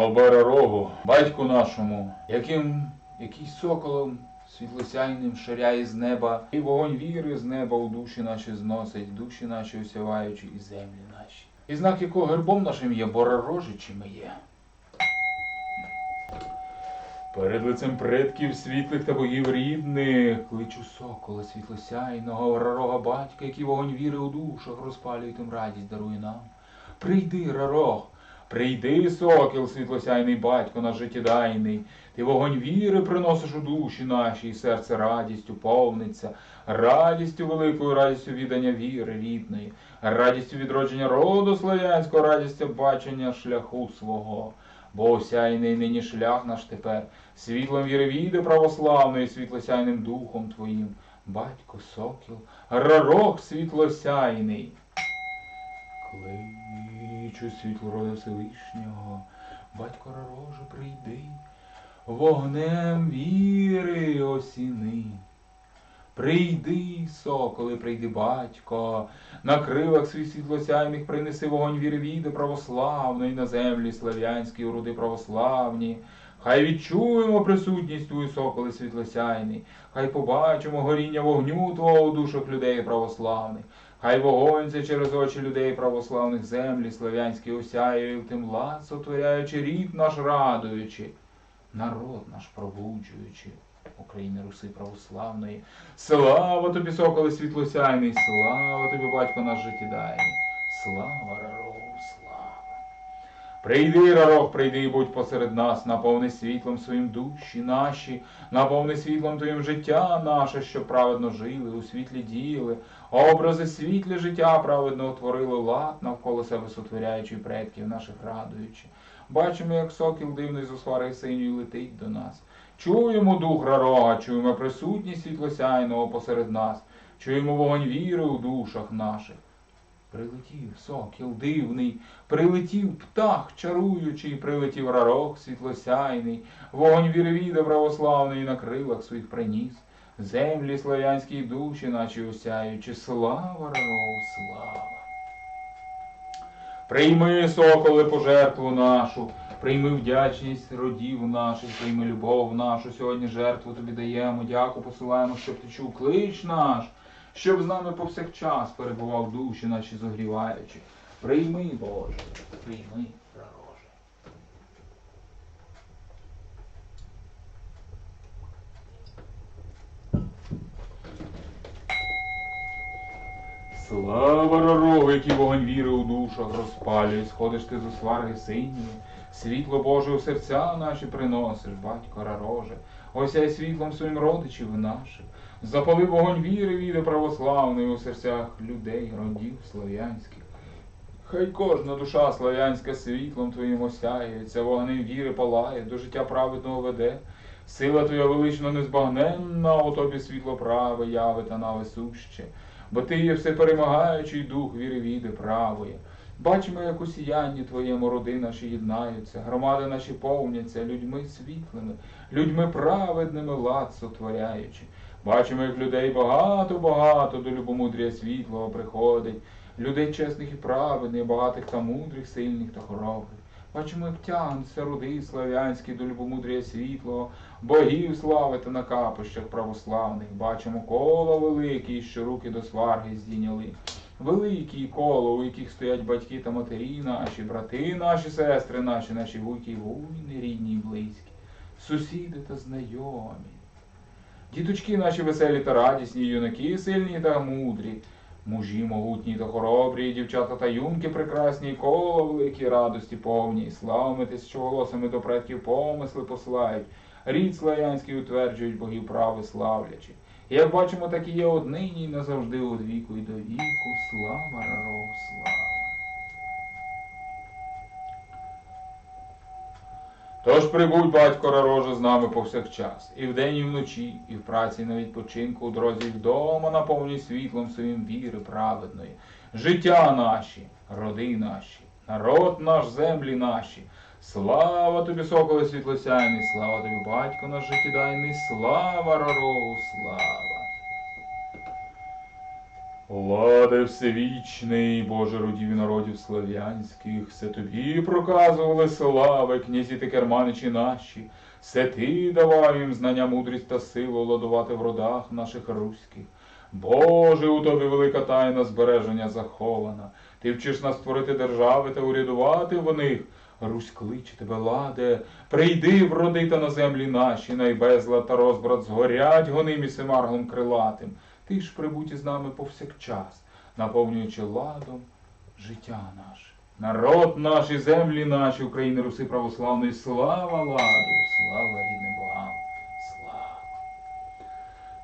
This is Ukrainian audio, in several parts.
Слава Рогу, батьку нашому, яким який соколом світлосяйним ширяє з неба, і вогонь віри з неба у душі наші зносить, душі наші осяваючи і землі наші. І знак якого гербом нашим є боророжичими є. Перед лицем предків світлих та богів рідних кличу сокола світлосяйного, рарога батька, який вогонь віри у душах розпалює тим радість дарує нам. Прийди, рарог, прийди, сокіл, світлосяйний батько наш життєдайний. Ти вогонь віри приносиш у душі наші, і серце радістю повниться, радістю великою, радістю віддання віри рідної, радістю відродження роду славянського, радістю бачення шляху свого. Бо осяйний нині шлях наш тепер, світлом віри православної, світлосяйним духом твоїм, батько сокіл, рарок світлосяйний. Кличу світло рода Всевишнього, батько рароже, прийди, вогнем віри осіни. Прийди, соколи, прийди, батько, на крилах свій світлосяйних принеси вогонь віри віди православної на землі слав'янській уроди православні. Хай відчуємо присутність твою, соколи світлосяйний, хай побачимо горіння вогню Твого у душах людей православних. Хай вогонь це через очі людей православних землі слав'янські осяє, тим лад сотворяючи рід наш радуючи, народ наш пробуджуючи. України Руси православної. Слава тобі, соколи світлосяйний, слава тобі, батько наш життєдайний. Слава слава. Прийди, Рарог, прийди, будь посеред нас, наповни світлом своїм душі наші, наповни світлом твоїм життя наше, що праведно жили, у світлі діяли, образи світлі життя праведно утворили лад навколо себе сотворяючи предків наших радуючи. Бачимо, як сокіл дивний з освари синьої летить до нас. Чуємо дух рарога, чуємо присутність світлосяйного посеред нас, чуємо вогонь віри у душах наших. Прилетів сокіл дивний, прилетів птах чаруючий, прилетів рарок світлосяйний, вогонь віри віда православний на крилах своїх приніс. Землі славянські душі наші осяючи, слава рарогу, слава. Прийми, соколе, пожертву нашу, прийми вдячність родів наших, прийми любов нашу. Сьогодні жертву тобі даємо, дяку посилаємо, щоб ти чув клич наш, щоб з нами повсякчас перебував душі наші зогріваючи. Прийми, Боже, прийми, пророже. Слава Ророгу, який вогонь віри у душах розпалює, сходиш ти з осварги синьої, світло Боже у серця наші приносиш, батько Рароже, осяй світлом своїм родичів наших, запали вогонь віри віди православної у серцях людей, родів слав'янських. Хай кожна душа слав'янська світлом твоїм осяється, вогнем віри палає, до життя праведного веде. Сила твоя велично незбагненна, у тобі світло праве яви та нави суще. Бо ти є всеперемагаючий дух віри віди правої. Бачимо, як у сіянні твоєму роди наші єднаються, громади наші повняться людьми світлими, людьми праведними лад сотворяючи. Бачимо, як людей багато-багато до любомудрія світлого приходить, людей чесних і праведних, багатих та мудрих, сильних та хоробрих. Бачимо, як тягнуться роди слав'янські до любомудрія світлого, богів славити на капищах православних. Бачимо коло великі, що руки до сварги здійняли. Великі коло, у яких стоять батьки та матері наші, брати наші, сестри наші, наші вуйки й вуйни, рідні й близькі, сусіди та знайомі. Діточки наші веселі та радісні, юнаки сильні та мудрі, мужі могутні та хоробрі, дівчата та юнки прекрасні, коло великі радості повні, і славами тисячоголосами до предків помисли посилають, рід славянський утверджують богів прави славлячи. Як бачимо, так і є однині і назавжди од віку і до віку. Слава Рарогу, слава. Тож прибудь, батько Рароже, з нами повсякчас, і вдень, і вночі, і в праці і на відпочинку, у дорозі вдома наповнюй світлом своїм віри праведної, життя наші, роди наші, народ наш, землі наші. Слава тобі, соколе світлосяйний, слава тобі, батько наш життєдайний, слава Рарогу, слава. Владе всевічний, Боже родів і народів слав'янських, все тобі проказували слави, князі та керманичі наші, все ти давав їм знання, мудрість та силу ладувати в родах наших руських. Боже, у тобі велика тайна збереження захована. Ти вчиш нас створити держави та урядувати в них. Русь кличе тебе, ладе, прийди вроди та на землі наші, найбезлад та розбрат згорять гоним і семаргом крилатим. Ти ж прибудь із нами повсякчас, наповнюючи ладом життя наше. Народ наш і землі наші, України, Руси православної, слава ладу, слава рідним богам, слава.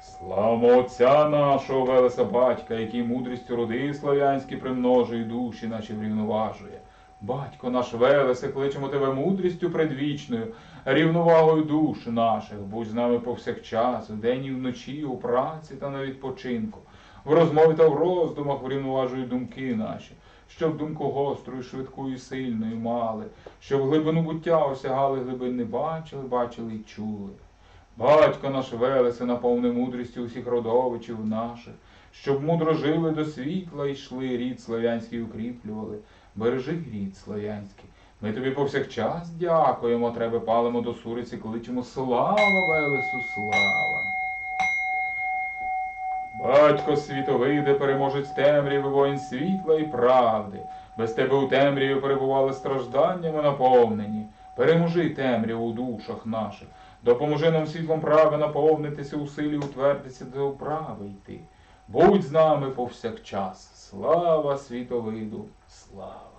Слава Отця нашого Велеса Батька, який мудрістю роди слав'янські примножує душі наші врівноважує. Батько наш Велесе, кличемо тебе мудрістю предвічною, рівновагою душ наших, будь з нами повсякчас, вдень і вночі, у праці та на відпочинку, в розмові та в роздумах врівноважуй думки наші, щоб думку гострою, швидкою і сильною мали, щоб глибину буття осягали глибин не бачили, бачили й чули. Батько наш Велесе наповни мудрістю усіх родовичів наших, щоб мудро жили до світла йшли, рід слав'янський укріплювали, бережи рід слав'янський. Ми тобі повсякчас дякуємо, тебе палимо до суриці, кличемо слава Велесу, слава. Батько світовиде, переможець темряви, воїн світла і правди. Без тебе у темряві перебували стражданнями наповнені. Переможи темряву у душах наших. Допоможи нам світлом прави наповнитися у силі, утвердитися до прави йти. Будь з нами повсякчас. Слава світовиду, слава!